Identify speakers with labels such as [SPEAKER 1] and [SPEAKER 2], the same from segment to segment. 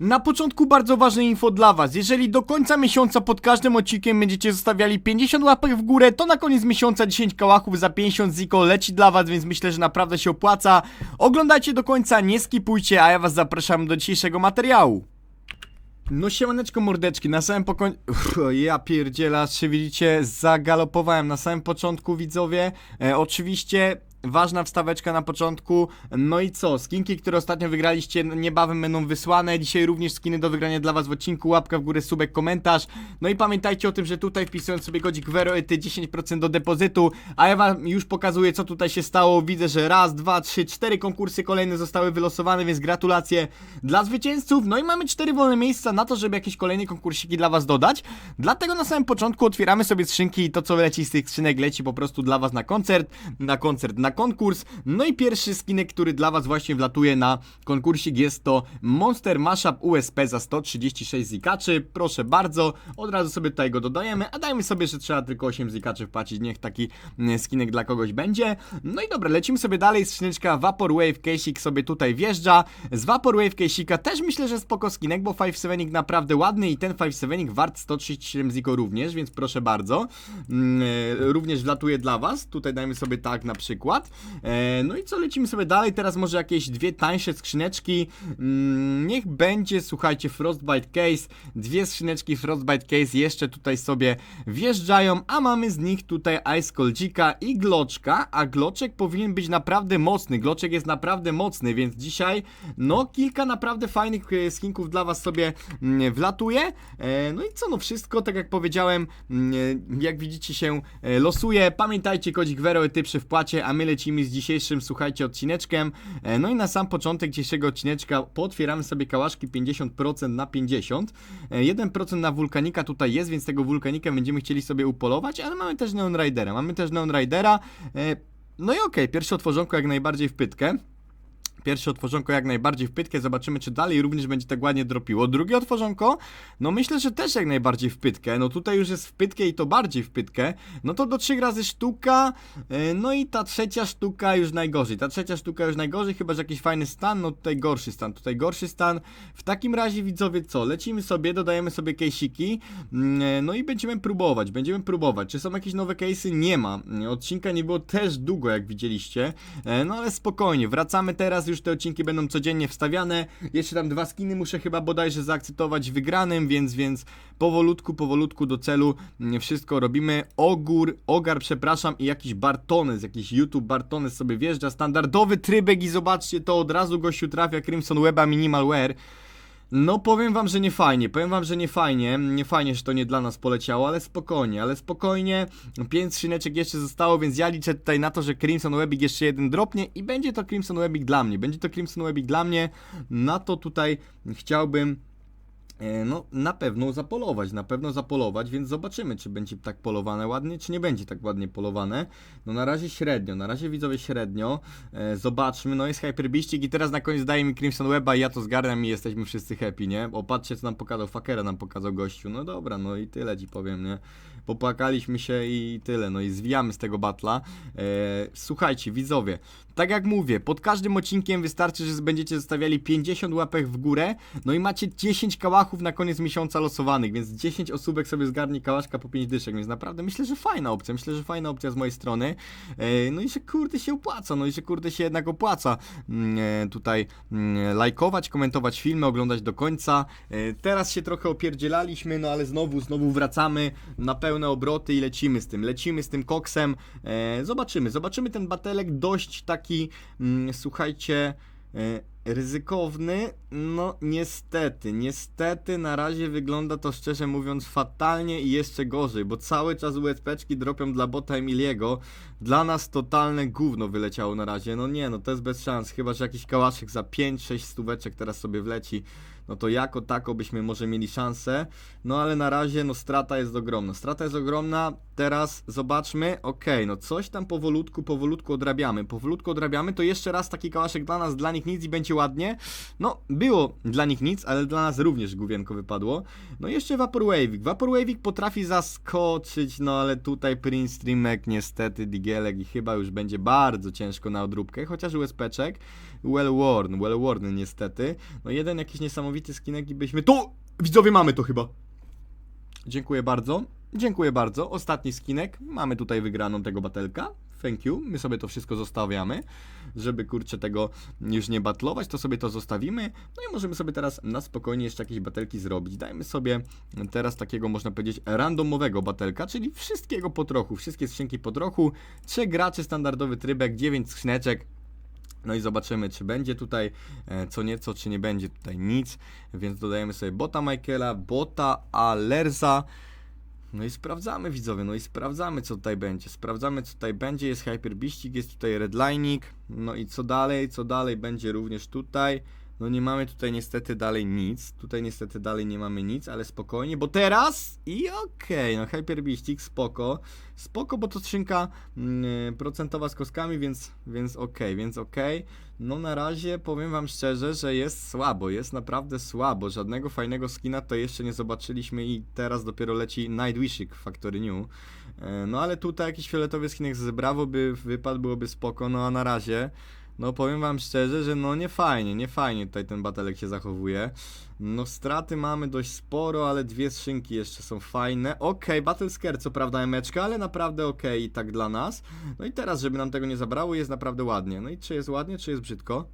[SPEAKER 1] Na początku bardzo ważne info dla was. Jeżeli do końca miesiąca pod każdym odcinkiem będziecie zostawiali 50 łapek w górę, to na koniec miesiąca 10 kałachów za 50 ziko leci dla was, więc myślę, że naprawdę się opłaca. Oglądajcie do końca, nie skipujcie, a ja was zapraszam do dzisiejszego materiału. No siemaneczko mordeczki, na samym pokońcu... Ja pierdziela, czy widzicie, zagalopowałem na samym początku widzowie. E, oczywiście ważna wstaweczka na początku. No i co, skinki, które ostatnio wygraliście niebawem będą wysłane. Dzisiaj również skiny do wygrania dla was w odcinku, łapka w górę, subek, komentarz. No i pamiętajcie o tym, że tutaj wpisując sobie kodzik VeroEty 10% do depozytu, a ja wam już pokazuję co tutaj się stało. Widzę, że raz, dwa, trzy, cztery konkursy kolejne zostały wylosowane, więc gratulacje dla zwycięzców. No i mamy cztery wolne miejsca na to, żeby jakieś kolejne konkursiki dla was dodać. Dlatego na samym początku otwieramy sobie skrzynki i to co leci z tych skrzynek leci po prostu dla was na koncert, na koncert, na konkurs. No i pierwszy skinek, który dla was właśnie wlatuje na konkursik jest to Monster Mashup USP za 136 zikaczy. Proszę bardzo, od razu sobie tutaj go dodajemy, a dajmy sobie, że trzeba tylko 8 zikaczy wpłacić, niech taki mm, skinek dla kogoś będzie. No i dobra, lecimy sobie dalej, skrzyneczka Vaporwave Case'ik sobie tutaj wjeżdża. Z Vaporwave Case'ika też myślę, że spoko skinek, bo 5-7 naprawdę ładny i ten 5-7 wart 137 ziko również, więc proszę bardzo. Mm, e, również wlatuje dla was, tutaj dajmy sobie tak na przykład. E, no i co, lecimy sobie dalej, teraz może jakieś dwie tańsze skrzyneczki. Mm, niech będzie, słuchajcie, Frostbite Case, dwie skrzyneczki Frostbite Case jeszcze tutaj sobie wjeżdżają, a mamy z nich tutaj Ice Coldzika i Gloczka, a Gloczek powinien być naprawdę mocny, Gloczek jest naprawdę mocny, więc dzisiaj, no, kilka naprawdę fajnych e, skinków dla was sobie mm, wlatuje. E, no i co, no wszystko, tak jak powiedziałem, mm, jak widzicie się losuje. Pamiętajcie, kodzik Vero ty przy wpłacie, a my lecimy z dzisiejszym, słuchajcie, odcineczkiem. E, No i na sam początek dzisiejszego odcineczka potwieramy sobie kałaszki 50% na 50. E, 1% na wulkanika tutaj jest, więc tego wulkanika będziemy chcieli sobie upolować, ale mamy też Neon Ridera. Mamy też Neon Ridera. E, No i okej, pierwsze otworzonko jak najbardziej w pytkę. Pierwsze otworzonko jak najbardziej w pytkę, zobaczymy czy dalej również będzie tak ładnie dropiło. Drugie otworzonko, no myślę, że też jak najbardziej w pytkę. No tutaj już jest w pytkę i to bardziej w pytkę. No to do trzech razy sztuka, e, no i ta trzecia sztuka już najgorzej. Ta trzecia sztuka już najgorzej, chyba że jakiś fajny stan, no tutaj gorszy stan, tutaj gorszy stan. W takim razie widzowie co, lecimy sobie, dodajemy sobie case'iki, mm, e, no i będziemy próbować, będziemy próbować. Czy są jakieś nowe case'y? Nie ma. Odcinka nie było też długo, jak widzieliście, E, no ale spokojnie, wracamy teraz, już te odcinki będą codziennie wstawiane. Jeszcze tam dwa skiny muszę chyba bodajże zaakceptować wygranym, więc, więc powolutku, powolutku do celu wszystko robimy. Ogór, ogar, przepraszam, i jakiś Bartones, jakiś YouTube Bartones sobie wjeżdża, standardowy trybek i zobaczcie to, od razu gościu trafia Crimson Weba Minimal Wear. No powiem wam, że nie fajnie, powiem wam, że nie fajnie, nie fajnie, że to nie dla nas poleciało, ale spokojnie, ale spokojnie, pięć skrzyneczek jeszcze zostało, więc ja liczę tutaj na to, że Crimson Webbik jeszcze jeden dropnie i będzie to Crimson Webbik dla mnie, będzie to Crimson Webbik dla mnie, na to tutaj chciałbym No, na pewno zapolować, na pewno zapolować, więc zobaczymy, czy będzie tak polowane ładnie, czy nie będzie tak ładnie polowane. No na razie średnio, na razie widzowie średnio. E, zobaczmy, no jest Hyperbiścik i teraz na koniec daje mi Crimson Weba i ja to zgarniam i jesteśmy wszyscy happy, nie? O, patrzcie co nam pokazał, Fakera nam pokazał gościu. No dobra, no i tyle ci powiem, nie? Popłakaliśmy się i tyle, no i zwijamy z tego batla. E, słuchajcie, widzowie, tak jak mówię, pod każdym odcinkiem wystarczy, że będziecie zostawiali 50 łapek w górę, no i macie 10 kałachów na koniec miesiąca losowanych, więc 10 osóbek sobie zgarnie kałaszka po 5 dyszek, więc naprawdę myślę, że fajna opcja, myślę, że fajna opcja z mojej strony. E, no i że kurde się opłaca, no i że kurde się jednak opłaca mm, e, tutaj mm, lajkować, komentować filmy, oglądać do końca. E, teraz się trochę opierdzielaliśmy, no ale znowu, znowu wracamy na pełne obroty i lecimy z tym, lecimy z tym koksem. Zobaczymy, zobaczymy ten batelek dość taki, mm, słuchajcie, ryzykowny. No niestety, niestety na razie wygląda to szczerze mówiąc fatalnie i jeszcze gorzej, bo cały czas USPczki dropią dla bota Emiliego. Dla nas totalne gówno wyleciało na razie. No nie, no to jest bez szans, chyba że jakiś kałaszek za 5-6 stóweczek teraz sobie wleci no to jako tako byśmy może mieli szansę, no ale na razie no strata jest ogromna, strata jest ogromna, teraz zobaczmy, okej, no coś tam powolutku, powolutku odrabiamy, powolutku odrabiamy, to jeszcze raz taki kałaszek dla nas, dla nich nic i będzie ładnie. No, było dla nich nic, ale dla nas również główienko wypadło. No i jeszcze Vaporwavik. Vaporwavik potrafi zaskoczyć, no ale tutaj Prince Streamek, niestety Digelek i chyba już będzie bardzo ciężko na odróbkę, chociaż USP-czek well worn, well worn niestety. No jeden jakiś niesamowity skinek i byśmy... To! Widzowie, mamy to chyba! Dziękuję bardzo. Dziękuję bardzo. Ostatni skinek. Mamy tutaj wygraną tego batelka. Thank you. My sobie to wszystko zostawiamy. Żeby kurczę tego już nie batlować, to sobie to zostawimy. No i możemy sobie teraz na spokojnie jeszcze jakieś batelki zrobić. Dajmy sobie teraz takiego, można powiedzieć, randomowego batelka, czyli wszystkiego po trochu. Wszystkie skrzynki po trochu. Trzech graczy, standardowy trybek, 9 skrzyneczek. No i zobaczymy, czy będzie tutaj e, co nieco, czy nie będzie tutaj nic. Więc dodajemy sobie bota Michaela, bota Alerza. No i sprawdzamy widzowie, no i sprawdzamy co tutaj będzie. Sprawdzamy co tutaj będzie. Jest Hyperbiścik, jest tutaj Redlining. No i co dalej? Co dalej będzie również tutaj? No nie mamy tutaj niestety dalej nic. Tutaj niestety dalej nie mamy nic, ale spokojnie, bo teraz i okej, no Hyperbiścik, spoko. Spoko, bo to skrzynka mm, procentowa z kostkami, więc, więc okej, więc okej. No na razie powiem wam szczerze, że jest słabo, jest naprawdę słabo. Żadnego fajnego skina to jeszcze nie zobaczyliśmy i teraz dopiero leci Nightwishick Factory New. E, No ale tutaj jakiś fioletowy skinek z Brawo by wypadł, byłoby spoko, no a na razie no powiem wam szczerze, że no nie fajnie, nie fajnie tutaj ten batelek się zachowuje. No straty mamy dość sporo, ale dwie skrzynki jeszcze są fajne. Okej, Battle Scare co prawda emeczka, ale naprawdę okej i tak dla nas. No i teraz, żeby nam tego nie zabrało, jest naprawdę ładnie. No i czy jest ładnie, czy jest brzydko?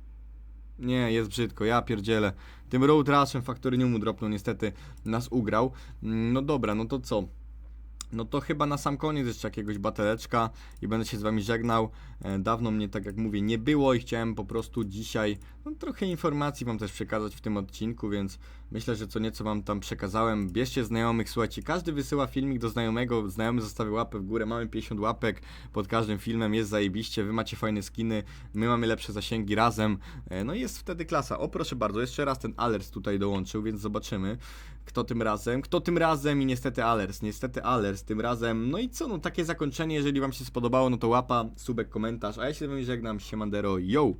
[SPEAKER 1] Nie, jest brzydko, ja pierdzielę. Tym Road Rushem Factory New mu dropnął, niestety nas ugrał. No dobra, no to co? No to chyba na sam koniec jeszcze jakiegoś bateleczka i będę się z wami żegnał. E, Dawno mnie, tak jak mówię, nie było i chciałem po prostu dzisiaj no, trochę informacji wam też przekazać w tym odcinku, więc myślę, że co nieco wam tam przekazałem. Bierzcie znajomych, słuchajcie, każdy wysyła filmik do znajomego, znajomy zostawia łapę w górę, mamy 50 łapek pod każdym filmem, jest zajebiście, wy macie fajne skiny, my mamy lepsze zasięgi razem, E, no i jest wtedy klasa. O proszę bardzo, jeszcze raz ten Alers tutaj dołączył, więc zobaczymy kto tym razem, kto tym razem i niestety Alers, niestety Alers tym razem. No i co, no takie zakończenie, jeżeli wam się spodobało, no to łapa, subek, komentarz, a ja się z wami żegnam, siemandero, yo!